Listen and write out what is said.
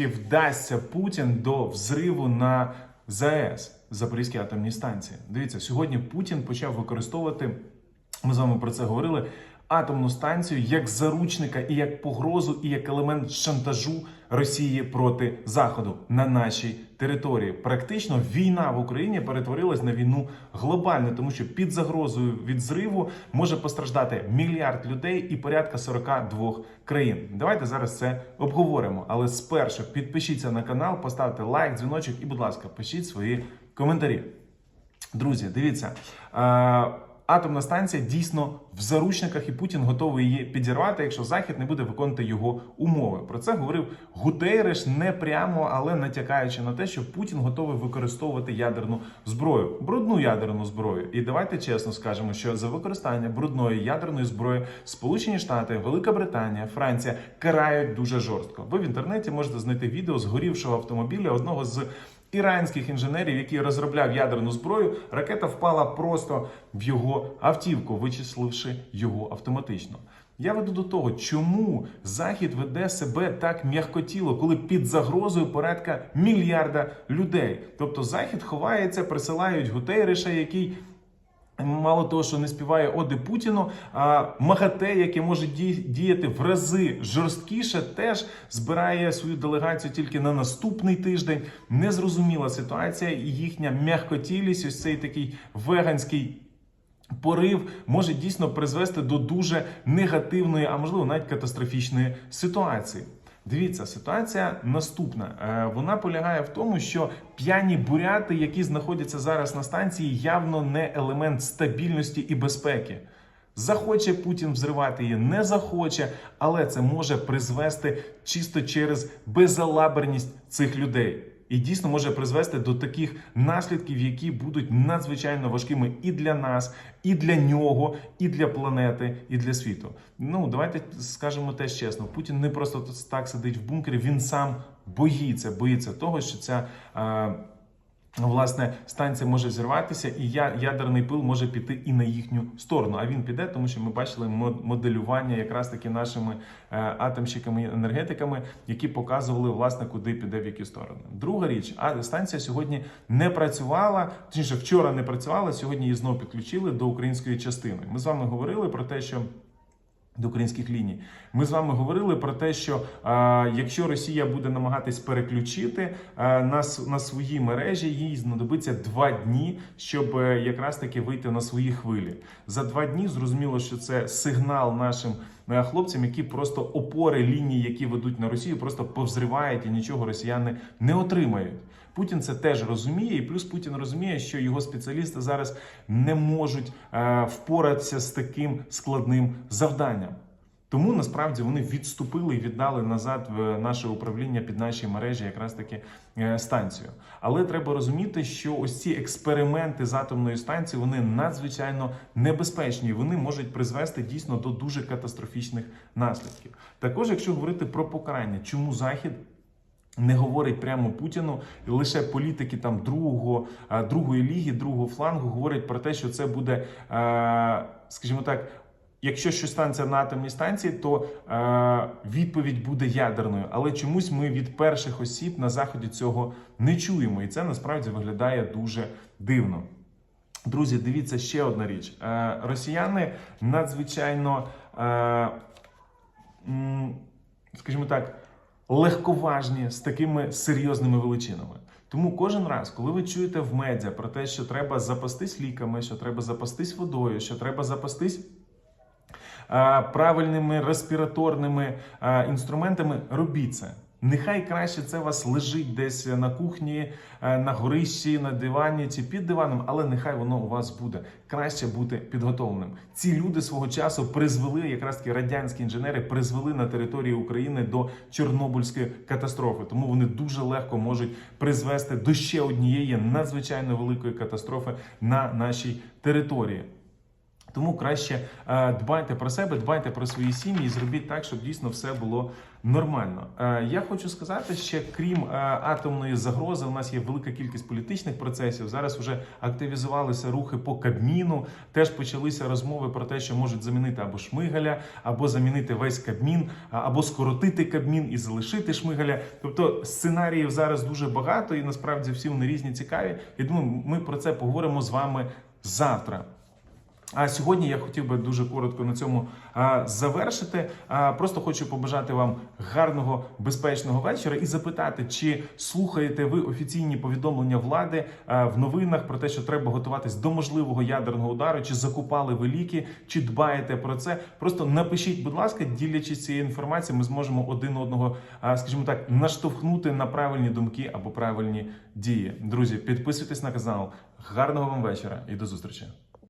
чи вдасться Путін до взриву на ЗАЕС Запорізькій атомній станції. Дивіться, сьогодні Путін почав використовувати. Ми з вами про це говорили. Атомну станцію як заручника і як погрозу, і як елемент шантажу Росії проти Заходу на нашій території. Практично війна в Україні перетворилась на війну глобальну, тому що під загрозою від зриву може постраждати мільярд людей і порядка 42 країн. Давайте зараз це обговоримо. Але спершу підпишіться на канал, поставте лайк, дзвіночок і, будь ласка, пишіть свої коментарі. Друзі, дивіться. Атомна станція дійсно в заручниках, і Путін готовий її підірвати, якщо Захід не буде виконувати його умови. Про це говорив Гутейреш не прямо, але натякаючи на те, що Путін готовий використовувати ядерну зброю, брудну ядерну зброю. І давайте чесно скажемо, що за використання брудної ядерної зброї Сполучені Штати, Велика Британія, Франція карають дуже жорстко. Ви в інтернеті можете знайти відео згорівшого автомобіля одного з іранських інженерів, який розробляв ядерну зброю, ракета впала просто в його автівку, вичисливши його автоматично. Я веду до того, чому Захід веде себе так м'якотіло, коли під загрозою порядка мільярда людей. Тобто Захід ховається, присилають Гутейриша, який. Мало того, що не співає оди Путіну, а МАГАТЕ, яке може діяти в рази жорсткіше, теж збирає свою делегацію тільки на наступний тиждень. Незрозуміла ситуація, і їхня м'якотілість, ось цей такий веганський. Порив може дійсно призвести до дуже негативної, а можливо навіть катастрофічної ситуації. Дивіться, ситуація наступна. Е, Вона полягає в тому, що п'яні буряти, які знаходяться зараз на станції, явно не елемент стабільності і безпеки. Захоче Путін взривати її, не захоче, але це може призвести чисто через безалаберність цих людей. І дійсно може призвести до таких наслідків, які будуть надзвичайно важкими і для нас, і для нього, і для планети, і для світу. Ну давайте скажемо теж чесно: Путін не просто так сидить в бункері, він сам боїться, боїться того, що ця. Е, Власне, станція може зірватися, і ядерний пил може піти і на їхню сторону. А він піде, тому що ми бачили мод- моделювання якраз таки нашими е, атомщиками енергетиками, які показували власне, куди піде в які сторони. Друга річ, а станція сьогодні не працювала, точніше, вчора не працювала. Сьогодні її знову підключили до української частини. Ми з вами говорили про те, що. До українських ліній ми з вами говорили про те, що а, якщо Росія буде намагатись переключити а, на, на свої мережі, їй знадобиться два дні, щоб е, якраз таки вийти на свої хвилі. За два дні зрозуміло, що це сигнал нашим е, хлопцям, які просто опори лінії, які ведуть на Росію, просто повзривають і нічого росіяни не отримають. Путін це теж розуміє, і плюс Путін розуміє, що його спеціалісти зараз не можуть е, впоратися з таким складним завданням. Тому насправді вони відступили і віддали назад в наше управління під наші мережі, якраз таки е, станцію. Але треба розуміти, що ось ці експерименти з атомною станцією вони надзвичайно небезпечні. Вони можуть призвести дійсно до дуже катастрофічних наслідків. Також, якщо говорити про покарання, чому захід не говорить прямо Путіну, лише політики там другого, другої ліги, другого флангу говорять про те, що це буде, е, скажімо так. Якщо щось станеться на атомній станції, то е, відповідь буде ядерною. Але чомусь ми від перших осіб на заході цього не чуємо, і це насправді виглядає дуже дивно. Друзі, дивіться ще одна річ. Е, росіяни надзвичайно, е, скажімо так, легковажні з такими серйозними величинами. Тому кожен раз, коли ви чуєте в медіа про те, що треба запастись ліками, що треба запастись водою, що треба запастись правильними респіраторними інструментами, робіть це. Нехай краще це у вас лежить десь на кухні, на горищі, на дивані чи під диваном, але нехай воно у вас буде. Краще бути підготовленим. Ці люди свого часу призвели, якраз таки радянські інженери, призвели на території України до Чорнобильської катастрофи. Тому вони дуже легко можуть призвести до ще однієї надзвичайно великої катастрофи на нашій території. Тому краще е, дбайте про себе, дбайте про свої сім'ї і зробіть так, щоб дійсно все було Нормально. Е, Я хочу сказати, що крім е, атомної загрози, у нас є велика кількість політичних процесів. Зараз вже активізувалися рухи по Кабміну. Теж почалися розмови про те, що можуть замінити або Шмигаля, або замінити весь Кабмін, або скоротити Кабмін і залишити Шмигаля. Тобто сценаріїв зараз дуже багато, і насправді всі вони різні цікаві. Я думаю, ми про це поговоримо з вами завтра. А сьогодні я хотів би дуже коротко на цьому завершити. Просто хочу побажати вам гарного безпечного вечора і запитати, чи слухаєте ви офіційні повідомлення влади в новинах про те, що треба готуватись до можливого ядерного удару, чи закупали ви ліки, чи дбаєте про це. Просто напишіть, будь ласка, ділячись цією інформацією, ми зможемо один одного, скажімо так, наштовхнути на правильні думки або правильні дії. Друзі, підписуйтесь на канал. Гарного вам вечора і до зустрічі.